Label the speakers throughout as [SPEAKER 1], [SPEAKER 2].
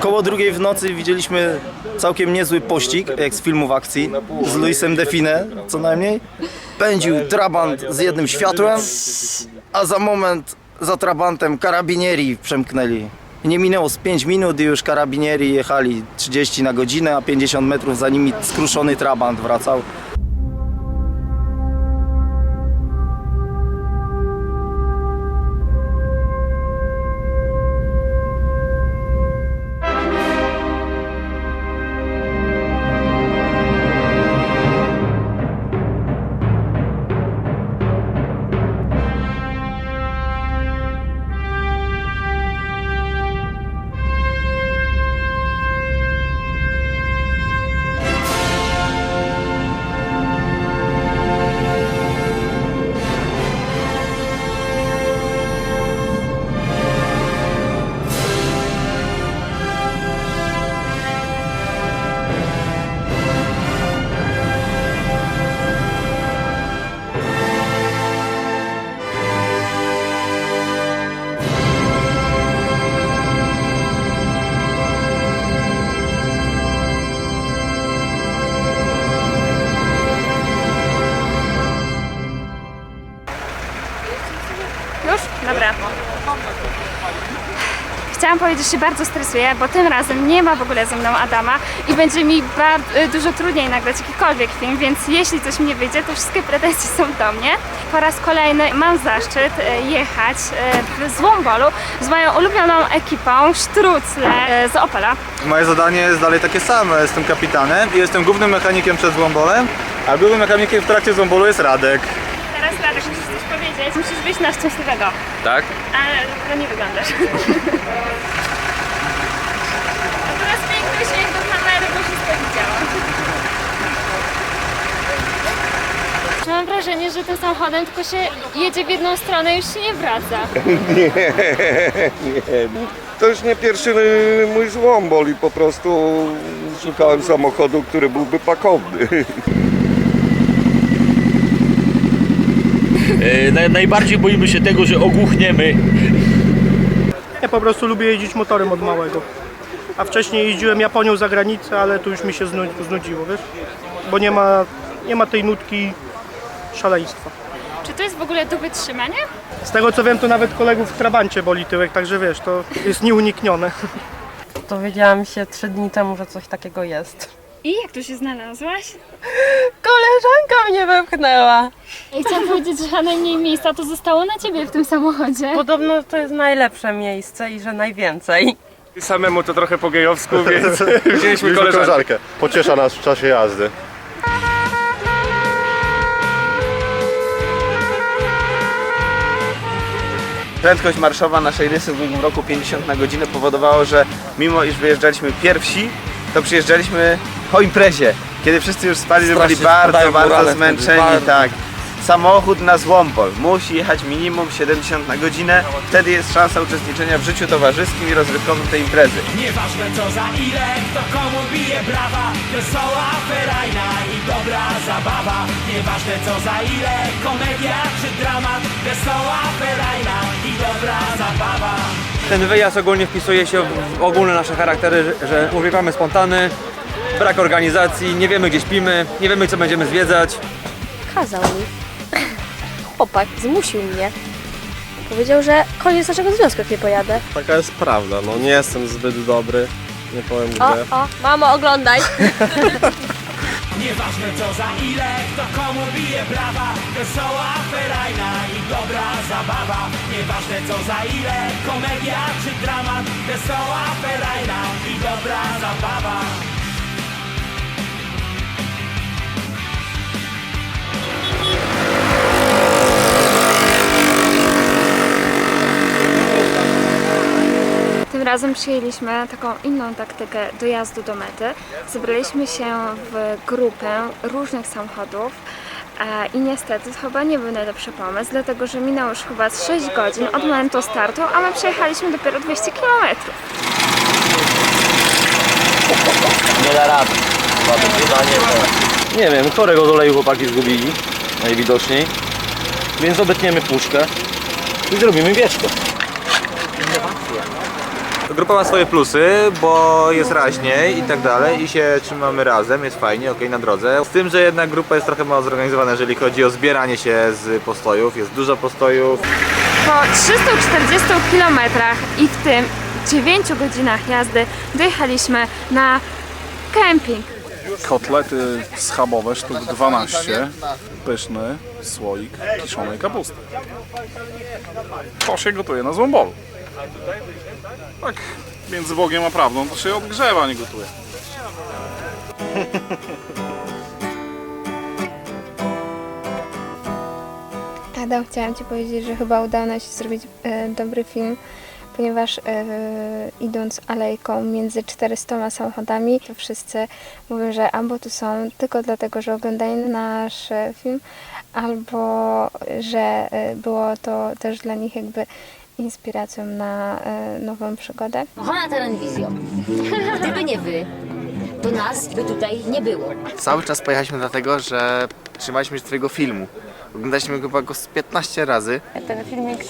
[SPEAKER 1] Koło drugiej w nocy widzieliśmy całkiem niezły pościg, jak z filmów akcji, z Luisem Define co najmniej. Pędził trabant z jednym światłem, a za moment za trabantem karabinieri przemknęli. Nie minęło z 5 minut i już karabinieri jechali 30 na godzinę, a 50 metrów za nimi skruszony trabant wracał.
[SPEAKER 2] Dobra. Chciałam powiedzieć, że się bardzo stresuję, bo tym razem nie ma w ogóle ze mną Adama i będzie mi bardzo, dużo trudniej nagrać jakikolwiek film, więc jeśli coś mi nie wyjdzie, to wszystkie pretensje są do mnie. Po raz kolejny mam zaszczyt e, jechać e, w Złombolu z moją ulubioną ekipą Sztrucle z Opela.
[SPEAKER 3] Moje zadanie jest dalej takie same. Jestem kapitanem i jestem głównym mechanikiem przed złombolem, a głównym mechanikiem w trakcie złombolu jest Radek.
[SPEAKER 2] Teraz Radek, powiedzieć, musisz wyjść na szczęśliwego,
[SPEAKER 3] Tak?
[SPEAKER 2] ale to nie wyglądasz. A teraz piękny uśmiech do kamery, bo wszystko widziałam. Mam wrażenie, że tym samochodem tylko się jedzie w jedną stronę i już się nie wraca.
[SPEAKER 4] To już nie pierwszy mój złombol i po prostu szukałem samochodu, który byłby pakowny.
[SPEAKER 5] E, naj- najbardziej boimy się tego, że ogłuchniemy.
[SPEAKER 6] Ja po prostu lubię jeździć motorem od małego. A wcześniej jeździłem Japonią za granicę, ale tu już mi się znu- znudziło, wiesz? Bo nie ma, nie ma tej nutki szaleństwa.
[SPEAKER 2] Czy to jest w ogóle do wytrzymania?
[SPEAKER 6] Z tego co wiem, to nawet kolegów w Trabancie boli tyłek, także wiesz, to jest nieuniknione.
[SPEAKER 7] Dowiedziałam się trzy dni temu, że coś takiego jest.
[SPEAKER 2] I jak tu się znalazłaś?
[SPEAKER 7] Koleżanka mnie wepchnęła.
[SPEAKER 2] I chciałam powiedzieć, że najmniej miejsca to zostało na ciebie w tym samochodzie.
[SPEAKER 7] Podobno to jest najlepsze miejsce i że najwięcej.
[SPEAKER 3] Samemu to trochę po gejowsku, więc wzięliśmy koleżankę.
[SPEAKER 4] Pociesza nas w czasie jazdy.
[SPEAKER 8] Prędkość marszowa naszej rysy w ubiegłym roku 50 na godzinę powodowało, że mimo iż wyjeżdżaliśmy pierwsi, to przyjeżdżaliśmy po imprezie. Kiedy wszyscy już spali, że byli bardzo, bardzo zmęczeni, tak. Samochód na złombol musi jechać minimum 70 na godzinę, wtedy jest szansa uczestniczenia w życiu towarzyskim i rozrywkowym tej imprezy.
[SPEAKER 9] Nieważne co za ile, kto komu bije brawa. Wesoła ferajna i dobra zabawa. Nieważne co za ile, komedia czy dramat. Wesoła ferajna i dobra zabawa
[SPEAKER 10] Ten wyjazd ogólnie wpisuje się w ogólne nasze charaktery, że- że używamy spontany, brak organizacji, nie wiemy gdzie śpimy, nie wiemy co będziemy zwiedzać.
[SPEAKER 11] Kazał mi. Chłopak zmusił mnie. Powiedział, że koniec naszego związku, jak nie pojadę.
[SPEAKER 4] Taka jest prawda, no nie jestem zbyt dobry, nie powiem
[SPEAKER 11] O,
[SPEAKER 4] gdzie.
[SPEAKER 11] o, mamo, oglądaj.
[SPEAKER 9] Nieważne co za ile, kto komu bije brawa. Wesoła ferajna i dobra zabawa. Nieważne co za ile, komedia czy dramat. Wesoła ferajna i dobra zabawa
[SPEAKER 2] Tym razem przyjęliśmy taką inną taktykę dojazdu do mety. Zebraliśmy się w grupę różnych samochodów e, i niestety to chyba nie był najlepszy pomysł, dlatego że minęło już chyba z 6 godzin od momentu startu, a my przejechaliśmy dopiero 200 km.
[SPEAKER 5] Nie da rady. Nie wiem, którego z oleju chłopaki zgubili, najwidoczniej. Więc obetniemy puszkę i zrobimy wieczko.
[SPEAKER 3] Grupa ma swoje plusy, bo jest raźniej i tak dalej i się trzymamy razem, jest fajnie, okej, na drodze. Z tym, że jednak grupa jest trochę mało zorganizowana, jeżeli chodzi o zbieranie się z postojów. Jest dużo postojów.
[SPEAKER 2] Po 340 km i w tym 9 godzinach jazdy dojechaliśmy na kemping.
[SPEAKER 12] Kotlety schabowe, sztuk 12, pyszny słoik kiszonej kapusty. To się gotuje na złombolu. Tak, między Bogiem a prawdą to się odgrzewa, nie gotuje.
[SPEAKER 13] Adam, chciałam Ci powiedzieć, że chyba udało nam się zrobić e, dobry film, ponieważ e, idąc alejką między 400 samochodami, to wszyscy mówią, że albo tu są tylko dlatego, że oglądają nasz e, film, albo że e, było to też dla nich jakby inspiracją na e, nową przygodę.
[SPEAKER 14] Kochana telewizjo, gdyby nie wy, to nas by tutaj nie było.
[SPEAKER 10] Cały czas pojechaliśmy dlatego, że trzymaliśmy się twojego filmu. Oglądaliśmy chyba go z 15 razy.
[SPEAKER 11] Ten filmik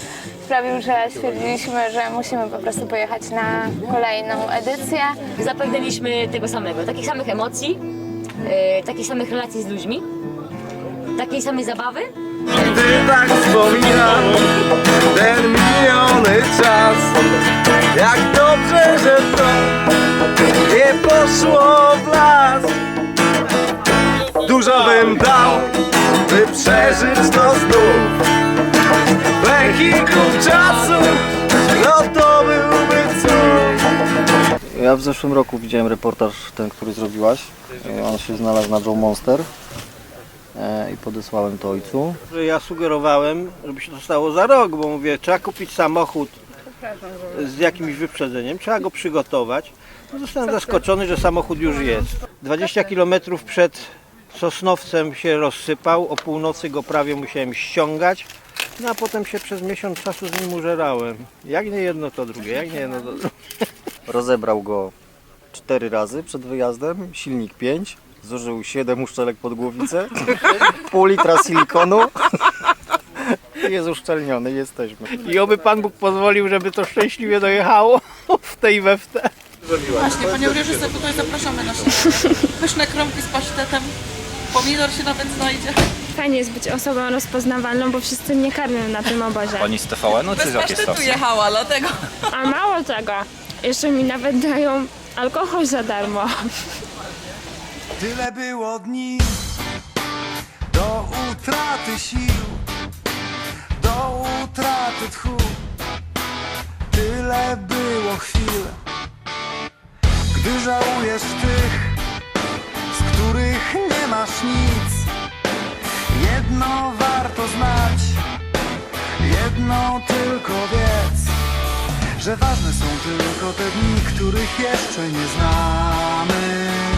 [SPEAKER 11] sprawił, że stwierdziliśmy, że musimy po prostu pojechać na kolejną edycję.
[SPEAKER 14] Zapragnęliśmy tego samego, takich samych emocji, e, takich samych relacji z ludźmi, takiej samej zabawy.
[SPEAKER 10] Gdy tak wspominam ten miniony czas Jak dobrze, że to nie poszło w las Dużo bym dał, by przeżyć to znów Wehikuł czasu, no to byłby cud
[SPEAKER 15] Ja w zeszłym roku widziałem reportaż ten, który zrobiłaś. E, On się znalazł na Joe Monster i podesłałem to ojcu.
[SPEAKER 6] Ja sugerowałem, żeby się to stało za rok, bo mówię, trzeba kupić samochód z jakimś wyprzedzeniem, trzeba go przygotować. No zostałem zaskoczony, że samochód już jest. 20 km przed Sosnowcem się rozsypał, o północy go prawie musiałem ściągać, no a potem się przez miesiąc czasu z nim użerałem. Jak nie jedno to drugie, jak nie jedno to drugie.
[SPEAKER 15] Rozebrał go cztery razy przed wyjazdem, silnik 5, zużył 7 uszczelek pod głowicę, pół litra silikonu. I Jest uszczelniony, jesteśmy.
[SPEAKER 6] I oby Pan Bóg pozwolił, żeby to szczęśliwie dojechało w tej we w te.
[SPEAKER 16] Właśnie, panią reżyser, tutaj zapraszamy na pyszne kromki z pasztetem. Pomidor się nawet znajdzie.
[SPEAKER 2] Fajnie jest być osobą rozpoznawalną, bo wszyscy mnie karmią na tym obozie.
[SPEAKER 3] Pani z TVN, no
[SPEAKER 16] Bez pasztetu jechała, dlatego.
[SPEAKER 2] A mało tego, jeszcze mi nawet dają alkohol za darmo.
[SPEAKER 17] Tyle było dni do utraty sił, do utraty tchu. Tyle było chwil, gdy żałujesz tych, z których nie masz nic. Jedno warto znać, jedno tylko wiedz, że ważne są tylko te dni, których jeszcze nie znamy.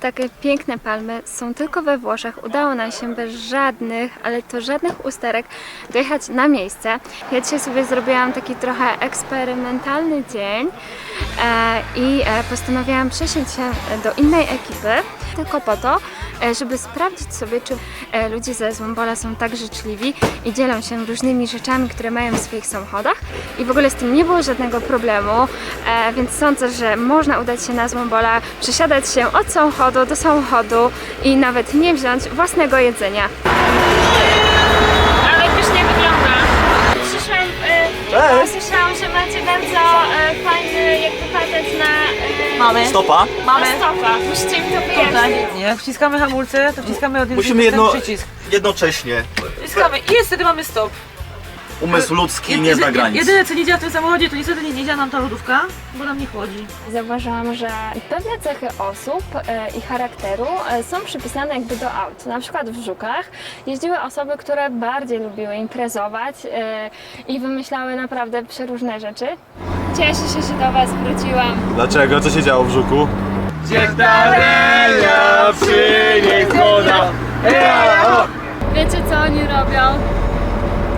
[SPEAKER 2] Takie piękne palmy są tylko we Włoszech. Udało nam się bez żadnych, ale to żadnych usterek dojechać na miejsce. Ja dzisiaj sobie zrobiłam taki trochę eksperymentalny dzień e, i e, postanowiłam przesiąść się do innej ekipy tylko po to, e, żeby sprawdzić sobie, czy ludzie ze Złombola są tak życzliwi i dzielą się różnymi rzeczami, które mają w swoich samochodach. I w ogóle z tym nie było żadnego problemu, więc sądzę, że można udać się na Złombola, przesiadać się od samochodu do samochodu i nawet nie wziąć własnego jedzenia. Ale już nie wygląda. Przyszłam, e, bo słyszałam, że macie bardzo e, fajny jakby patent na... E,
[SPEAKER 16] Mamy.
[SPEAKER 3] Stopa.
[SPEAKER 16] Mamy.
[SPEAKER 2] Stopa. Musicie mi to wyjaśnić.
[SPEAKER 16] Jak wciskamy hamulce, to wciskamy od
[SPEAKER 3] Musimy jedno, jednocześnie.
[SPEAKER 16] Wciskamy i jest wtedy mamy stop.
[SPEAKER 3] Umysł ludzki nie zna granic.
[SPEAKER 16] Jedyne co nie działa w tym samochodzie, to niestety nie, nie działa nam ta lodówka, bo nam nie chłodzi.
[SPEAKER 2] Zauważyłam, że pewne cechy osób e, i charakteru e, są przypisane jakby do aut. Na przykład w Żukach jeździły osoby, które bardziej lubiły imprezować e, i wymyślały naprawdę przeróżne rzeczy. Cieszę się, że do Was wróciłam.
[SPEAKER 3] Dlaczego? Co się działo w Żuku?
[SPEAKER 2] Co oni robią?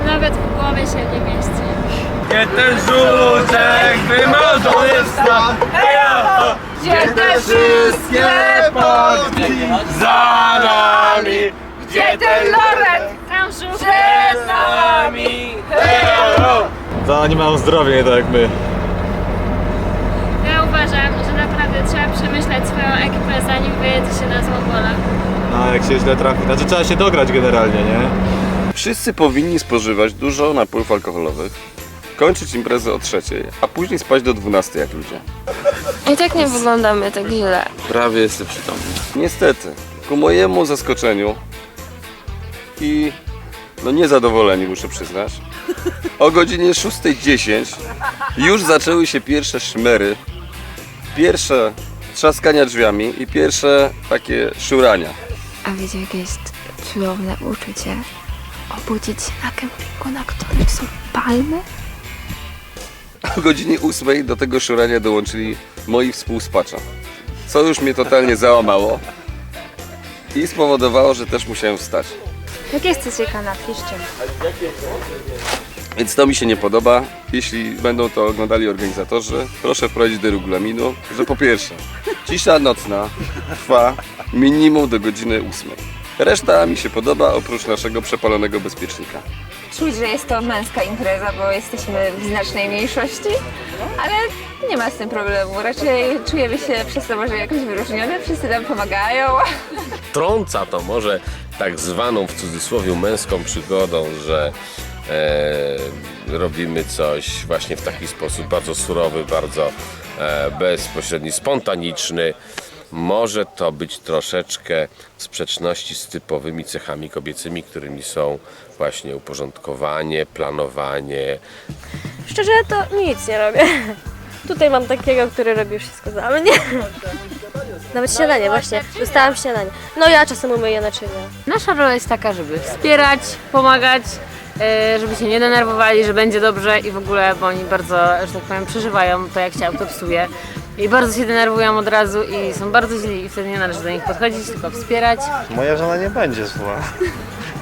[SPEAKER 2] Nawet w głowie się nie mieści.
[SPEAKER 9] Gdzie ten żółtek wymodzony wstał? Gdzie te wszystkie podki za nami? Gdzie ten lorek
[SPEAKER 2] Tam
[SPEAKER 9] przed nami?
[SPEAKER 3] To oni mają zdrowie, nie tak jak my.
[SPEAKER 2] Ja uważam, że naprawdę trzeba przemyśleć swoją ekipę zanim wyjedzie się na złobola.
[SPEAKER 3] No jak się źle trafi, znaczy trzeba się dograć generalnie, nie?
[SPEAKER 4] Wszyscy powinni spożywać dużo napojów alkoholowych, kończyć imprezę o trzeciej, a później spać do 12 jak ludzie.
[SPEAKER 7] I tak nie wyglądamy tak źle.
[SPEAKER 4] Prawie jestem przytomny. Niestety, ku mojemu zaskoczeniu i no niezadowoleniu muszę przyznać, o godzinie 6.10 już zaczęły się pierwsze szmery, pierwsze trzaskania drzwiami i pierwsze takie szurania.
[SPEAKER 18] A wiecie, jakie jest cudowne uczucie? Obudzić się na kempingu, na którym są palmy?
[SPEAKER 4] O godzinie 8 do tego szurania dołączyli moi współspacza, co już mnie totalnie załamało i spowodowało, że też musiałem wstać.
[SPEAKER 2] Jakie chcecie kanapki, z czym?
[SPEAKER 4] Więc to mi się nie podoba. Jeśli będą to oglądali organizatorzy, proszę wprowadzić do regulaminu, że po pierwsze, cisza nocna trwa minimum do godziny 8. Reszta mi się podoba, oprócz naszego przepalonego bezpiecznika.
[SPEAKER 19] Czuć, że jest to męska impreza, bo jesteśmy w znacznej mniejszości, ale nie ma z tym problemu. Raczej czujemy się przez to może jakoś wyróżnione, wszyscy nam pomagają.
[SPEAKER 5] Trąca to może tak zwaną w cudzysłowie męską przygodą, że e, robimy coś właśnie w taki sposób bardzo surowy, bardzo e, bezpośredni, spontaniczny. Może to być troszeczkę w sprzeczności z typowymi cechami kobiecymi, którymi są właśnie uporządkowanie, planowanie,
[SPEAKER 11] Szczerze to nic nie robię. Tutaj mam takiego, który robi wszystko za mnie. Nawet śniadanie, właśnie. Dostałam śniadanie. No ja czasem umyję naczynia.
[SPEAKER 7] Nasza rola jest taka, żeby wspierać, pomagać, e, żeby się nie denerwowali, że będzie dobrze i w ogóle, bo oni bardzo, że tak powiem, przeżywają to, jak się auto psuje. I bardzo się denerwują od razu i są bardzo źli i wtedy nie należy do nich podchodzić, tylko wspierać.
[SPEAKER 3] Moja żona nie będzie zła.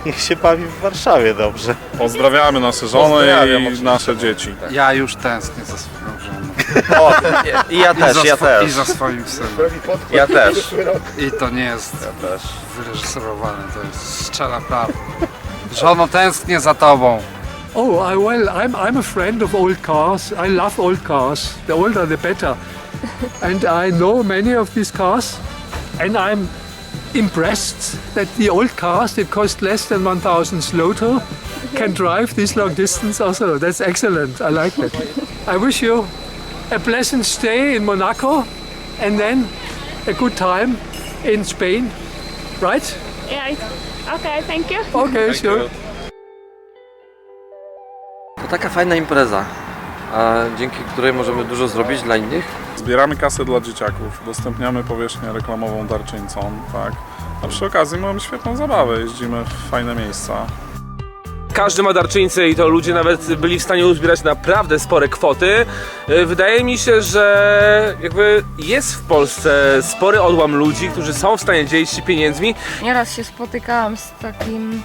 [SPEAKER 3] Niech się bawi w Warszawie dobrze.
[SPEAKER 12] Pozdrawiamy nasze żony
[SPEAKER 3] Pozdrawiam
[SPEAKER 12] i
[SPEAKER 3] oczywiście.
[SPEAKER 12] nasze dzieci.
[SPEAKER 20] Ja już tęsknię za swoją żoną.
[SPEAKER 3] O, i ja też,
[SPEAKER 20] za
[SPEAKER 3] ja
[SPEAKER 20] swo-
[SPEAKER 3] też.
[SPEAKER 20] I za swoim synem.
[SPEAKER 3] Ja też.
[SPEAKER 20] I to nie jest
[SPEAKER 3] Ja też.
[SPEAKER 20] wyreżyserowane, to jest szczera prawda. Żono, tęsknię za tobą.
[SPEAKER 21] Oh, I, well, I'm, I'm a friend of old cars. I love old cars. The older, the better. and I know many of these cars. And I'm impressed that the old cars that cost less than 1,000 zloto can drive this long distance also. That's excellent. I like that. I wish you a pleasant stay in Monaco and then a good time in Spain. Right?
[SPEAKER 2] Yeah, okay, thank you.
[SPEAKER 21] Okay, sure.
[SPEAKER 22] To taka fajna impreza, dzięki której możemy dużo zrobić dla innych.
[SPEAKER 12] Zbieramy kasę dla dzieciaków, udostępniamy powierzchnię reklamową darczyńcom, tak. A przy okazji mamy świetną zabawę, jeździmy w fajne miejsca.
[SPEAKER 23] Każdy ma darczyńcę i to ludzie nawet byli w stanie uzbierać naprawdę spore kwoty. E, Wydaje mi się, że jakby jest w Polsce spory odłam ludzi, którzy są w stanie dzielić się pieniędzmi.
[SPEAKER 7] Nieraz się spotykałam z takim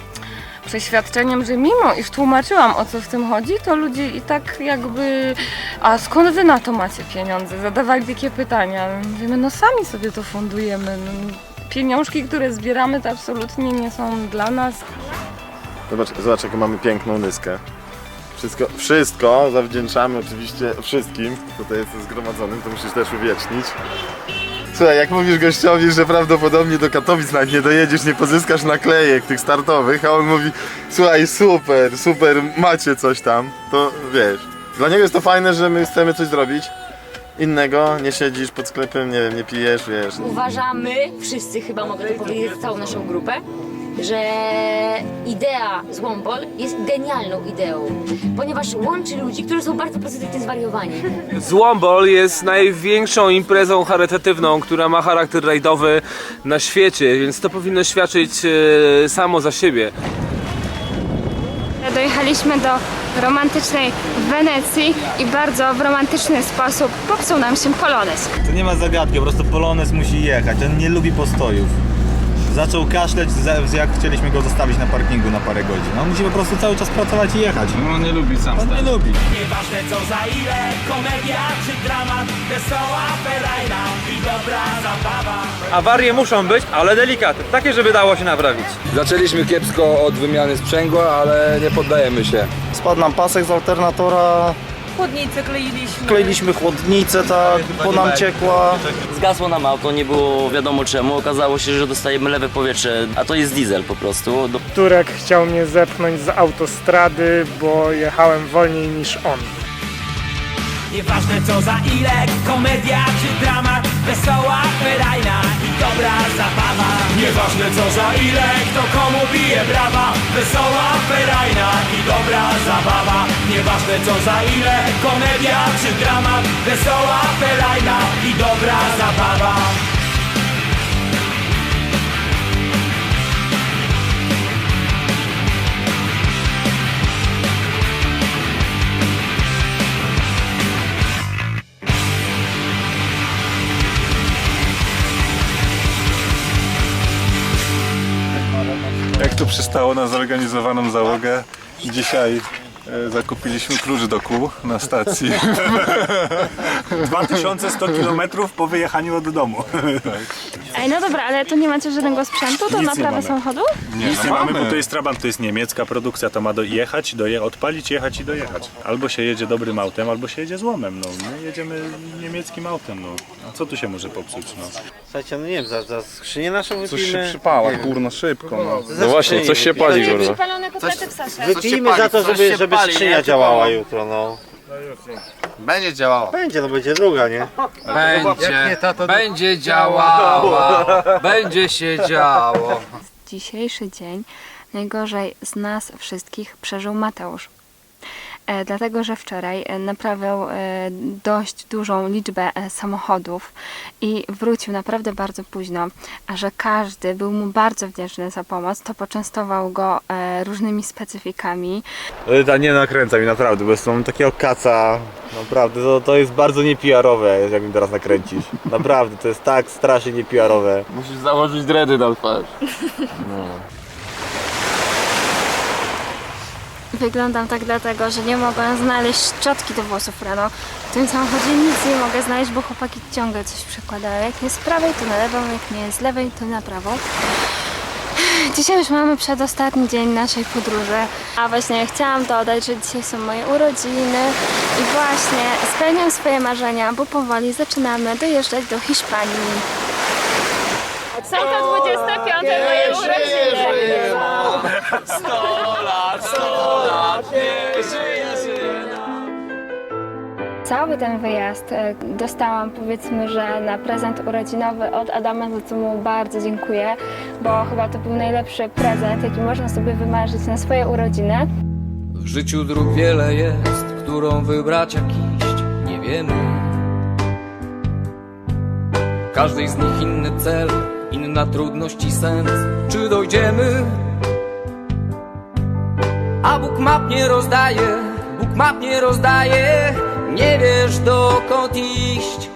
[SPEAKER 7] przeświadczeniem, że mimo iż tłumaczyłam o co w tym chodzi, to ludzie i tak jakby, a skąd wy na to macie pieniądze? Zadawali takie pytania. Mówimy, no sami sobie to fundujemy. No, pieniążki, które zbieramy, to absolutnie nie są dla nas.
[SPEAKER 1] Zobacz, zobacz jaką mamy piękną nyskę. Wszystko, wszystko zawdzięczamy oczywiście wszystkim, tutaj jest zgromadzonym, to musisz też uwiecznić. Słuchaj, jak mówisz gościowi, że prawdopodobnie do Katowic nawet nie dojedziesz, nie pozyskasz naklejek tych startowych, a on mówi, słuchaj, super, super, macie coś tam, to wiesz. Dla niego jest to fajne, że my chcemy coś zrobić innego, nie siedzisz pod sklepem, nie wiem, nie pijesz, wiesz.
[SPEAKER 14] Uważamy, wszyscy chyba mogę to powiedzieć całą naszą grupę, że idea Złombol jest genialną ideą, ponieważ łączy ludzi, którzy są bardzo pozytywnie zwariowani.
[SPEAKER 23] Złombol jest największą imprezą charytatywną, która ma charakter rajdowy na świecie, więc to powinno świadczyć e, samo za siebie.
[SPEAKER 2] Dojechaliśmy do romantycznej Wenecji i bardzo w romantyczny sposób popsuł nam się polonez.
[SPEAKER 3] To nie ma zagadki, po prostu Polonez musi jechać, on nie lubi postojów. Zaczął kaszleć, za- jak chcieliśmy go zostawić na parkingu na parę godzin. On musi po prostu cały czas pracować i jechać.
[SPEAKER 12] No nie lubi sam
[SPEAKER 3] On nie lubi.
[SPEAKER 9] Nieważne co za ile, komedia czy dramat, wesoła ferajna i dobra zabawa.
[SPEAKER 10] Awarie muszą być, ale delikatne, takie, żeby dało się naprawić.
[SPEAKER 4] Zaczęliśmy kiepsko od wymiany sprzęgła, ale nie poddajemy się.
[SPEAKER 1] Spadł nam pasek z alternatora,
[SPEAKER 16] Chłodnicę kleiliśmy.
[SPEAKER 1] kleiliśmy chłodnicę, tak, po nam ciekła.
[SPEAKER 24] Zgasło nam auto, nie było wiadomo czemu. Okazało się, że dostajemy lewe powietrze, a to jest diesel po prostu. Do...
[SPEAKER 6] Turek chciał mnie zepchnąć z autostrady, bo jechałem wolniej niż on.
[SPEAKER 9] Nieważne co za ile, komedia czy dramat, wesoła ferajna i dobra zabawa. Nieważne co za ile, kto komu bije brawa, wesoła ferajna i dobra zabawa. Nieważne co za ile, komedia czy dramat, wesoła ferajna
[SPEAKER 12] To przystało na zorganizowaną załogę, dzisiaj e, zakupiliśmy klucz do kół na stacji.
[SPEAKER 3] 2100 km po wyjechaniu od domu.
[SPEAKER 2] Ej, no dobra, ale to nie macie żadnego sprzętu do
[SPEAKER 3] Nic nie
[SPEAKER 2] naprawy
[SPEAKER 3] mamy.
[SPEAKER 2] samochodu?
[SPEAKER 3] Nic nie mamy, bo to jest Trabant, to jest niemiecka produkcja, to ma dojechać, doje, odpalić, jechać i dojechać. Albo się jedzie dobrym autem, albo się jedzie złomem, no. My jedziemy niemieckim autem, no. A co tu się może popsuć, no?
[SPEAKER 8] Słuchajcie, no nie wiem, za, za skrzynię naszą
[SPEAKER 12] Coś się
[SPEAKER 8] wypijmy.
[SPEAKER 12] przypała,
[SPEAKER 8] Nie
[SPEAKER 12] kurno, szybko. No.
[SPEAKER 8] No właśnie, coś się pali, kurwa.
[SPEAKER 2] Przypalone kotlety w sasie.
[SPEAKER 8] Wypijmy za to, żeby, żeby skrzynia działała jutro, no. Będzie działała. Będzie, no będzie druga, nie?
[SPEAKER 20] Będzie, będzie działała, będzie się działo.
[SPEAKER 2] Dzisiejszy dzień najgorzej z nas wszystkich przeżył Mateusz. E, dlatego, że wczoraj e, naprawiał e, dość dużą liczbę samochodów i wrócił naprawdę bardzo późno, a że każdy był mu bardzo wdzięczny za pomoc, to poczęstował go różnymi specyfikami.
[SPEAKER 3] Ta nie nakręca mi naprawdę, bo są takiego kaca, naprawdę, to, to jest bardzo niepiarowe, jak mi teraz nakręcisz. Naprawdę, to jest tak strasznie niepiarowe.
[SPEAKER 4] Musisz założyć dredy na twarz.
[SPEAKER 2] Wyglądam tak dlatego, że nie mogłam znaleźć szczotki do włosów rano. W tym samochodzie nic nie mogę znaleźć, bo chłopaki ciągle coś przekładają. Jak jest z prawej, to na lewą, jak nie jest z lewej, to na prawą. Dzisiaj już mamy przedostatni dzień naszej podróży, a właśnie chciałam dodać, że dzisiaj są moje urodziny i właśnie spełniam swoje marzenia, bo powoli zaczynamy dojeżdżać do Hiszpanii. Są to 25 moje urodziny.
[SPEAKER 9] 100 lat, 100 lat,
[SPEAKER 2] Cały ten wyjazd e, dostałam powiedzmy, że na prezent urodzinowy od Adama, za co mu bardzo dziękuję, bo chyba to był najlepszy prezent, jaki można sobie wymarzyć na swoje urodziny.
[SPEAKER 25] W życiu dróg wiele jest, którą wybrać jak iść, nie wiemy. Każdej z nich inny cel, inna trudność i sens. Czy dojdziemy? A Bóg map nie rozdaje, Bóg map nie rozdaje, nie wiesz dokąd iść.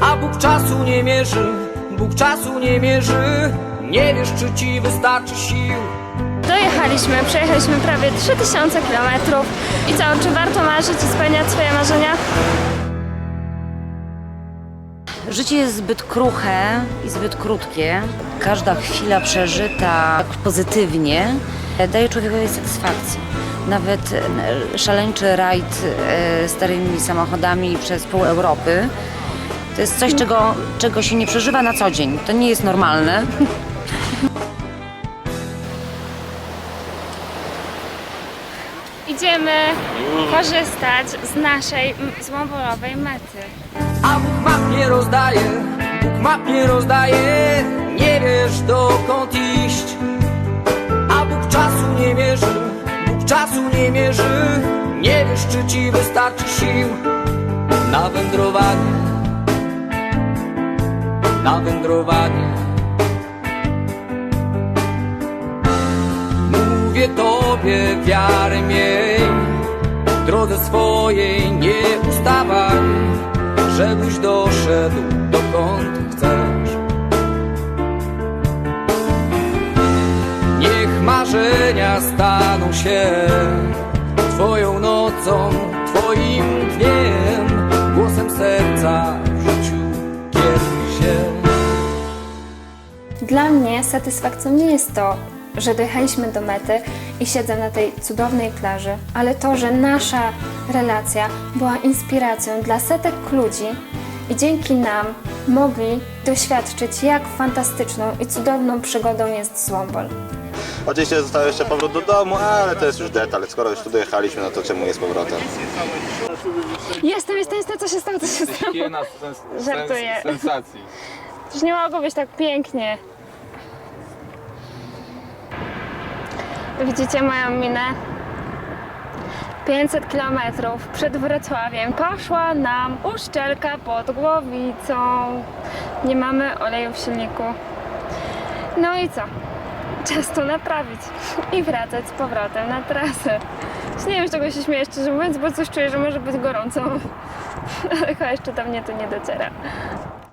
[SPEAKER 25] A Bóg czasu nie mierzy, Bóg czasu nie mierzy, nie wiesz czy ci wystarczy sił.
[SPEAKER 2] Dojechaliśmy, przejechaliśmy prawie 3000 km i co, czy warto marzyć i spełniać swoje marzenia?
[SPEAKER 26] Życie jest zbyt kruche i zbyt krótkie. Każda chwila przeżyta pozytywnie daje człowiekowi satysfakcję. Nawet e, szaleńczy rajd e, starymi samochodami przez pół Europy to jest coś, czego, czego się nie przeżywa na co dzień. To nie jest normalne.
[SPEAKER 2] Idziemy korzystać z naszej m, złomolowej mety.
[SPEAKER 25] A Bóg map nie rozdaje, Bóg map nie rozdaje, nie wiesz dokąd iść. A Bóg czasu nie mierzy, czasu nie mierzy, nie wiesz czy ci wystarczy sił na wędrowanie, na wędrowanie. Mówię tobie wiarę miej, drodze swojej nie ustawaj żebyś doszedł staną się Twoją nocą, Twoim dniem Głosem serca w życiu kieruj się
[SPEAKER 2] Dla mnie satysfakcją nie jest to, że dojechaliśmy do mety i siedzę na tej cudownej plaży, ale to, że nasza relacja była inspiracją dla setek ludzi i dzięki nam mogli doświadczyć, jak fantastyczną i cudowną przygodą jest Złombol.
[SPEAKER 3] Oczywiście został jeszcze powrót do domu, ale to jest już detal. Skoro już tu dojechaliśmy, no to czemu jest powrotem?
[SPEAKER 2] Jestem, jestem, jestem, co się stało, co się stało? Żartuję.
[SPEAKER 3] sensacji.
[SPEAKER 2] Już nie mogło być tak pięknie. Widzicie moją minę? 500 km przed Wrocławiem poszła nam uszczelka pod głowicą. Nie mamy oleju w silniku. No i co? Czas to naprawić i wracać z powrotem na trasę. Już Nie wiem, z czego się śmieję, szczerze mówiąc, bo coś czuję, że może być gorąco. Ale chyba jeszcze do mnie to nie dociera.